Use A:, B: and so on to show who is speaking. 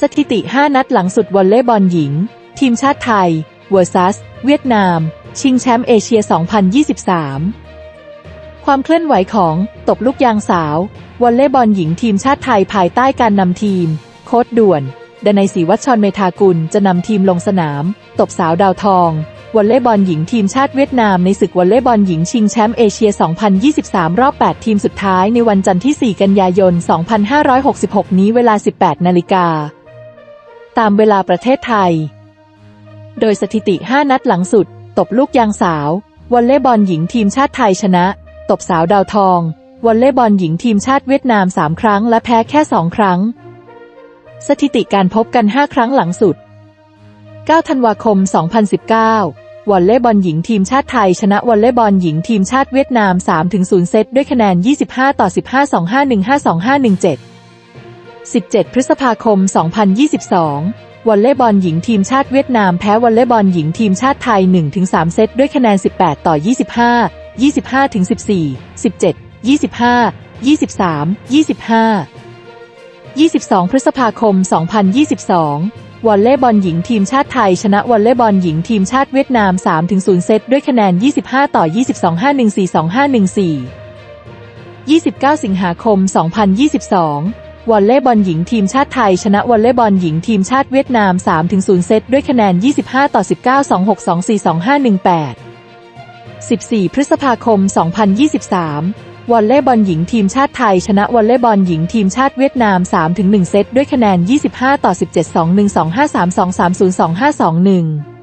A: สถิติ 5 นัดหลังสุดวอลเลย์บอลหญิง ทีมชาติไทย vs เวียดนาม ชิงแชมป์เอเชีย 2023 ความเคลื่อนไหวของตบลูกยางสาววอลเลย์บอลหญิงทีมชาติไทยภายใต้การนำทีม โค้ดด่วนดนัยศรีวัชชรเมธากุลจะนำทีมลงสนาม ตบสาวดาวทองวอลเลย์บอลหญิงทีมชาติเวียดนามในศึกวอลเลย์บอลหญิงชิงแชมป์เอเชีย 2023 รอบ 8 ทีมสุดท้ายในวันจันทร์ที่ 4 กันยายน 2566 นี้เวลา 18 นาฬิกา ตามเวลาประเทศไทย โดยสถิติ 5 นัดหลังสุด ตบลูกยางสาววอลเลย์บอลหญิงทีมชาติไทยชนะ ตบสาวดาวทองวอลเลย์บอลหญิงทีมชาติเวียดนาม 3 ครั้ง และแพ้แค่ 2 ครั้ง สถิติการพบกัน 5 ครั้งหลังสุด 9 ธันวาคม 2019 วอลเลย์บอลหญิงทีมชาติไทย ชนะวอลเลย์บอลหญิงทีมชาติเวียดนาม 3-0 เซตด้วยคะแนน 25 ต่อ 15 25 15 25 17 17 พฤษภาคม 2022 วอลเลย์บอลหญิงทีมชาติเวียดนามแพ้วอลเลย์บอลหญิงทีมชาติไทย 1-3 เซตด้วยคะแนน 18 ต่อ 25 25 14 17 25 23 25 22 พฤษภาคม 2022 วอลเลย์บอลหญิงทีมชาติไทย ชนะวอลเลย์บอลหญิงทีมชาติเวียดนาม 3-0 เซตด้วยคะแนน 25 ต่อ 22 514 2514 29 สิงหาคม 2022 วอลเลย์บอลหญิงทีมชาติไทย ชนะวอลเลย์บอลหญิงทีมชาติเวียดนาม 3-0 เซตด้วยคะแนน 25 ต่อ 19 26 24 25 18 14 พฤษภาคม 2023 วอลเลย์บอลหญิงทีมชาติไทย ชนะวอลเลย์บอลหญิงทีมชาติเวียดนาม 3-1 เซตด้วยคะแนน 25 ต่อ 17 21 25 32 30 25 21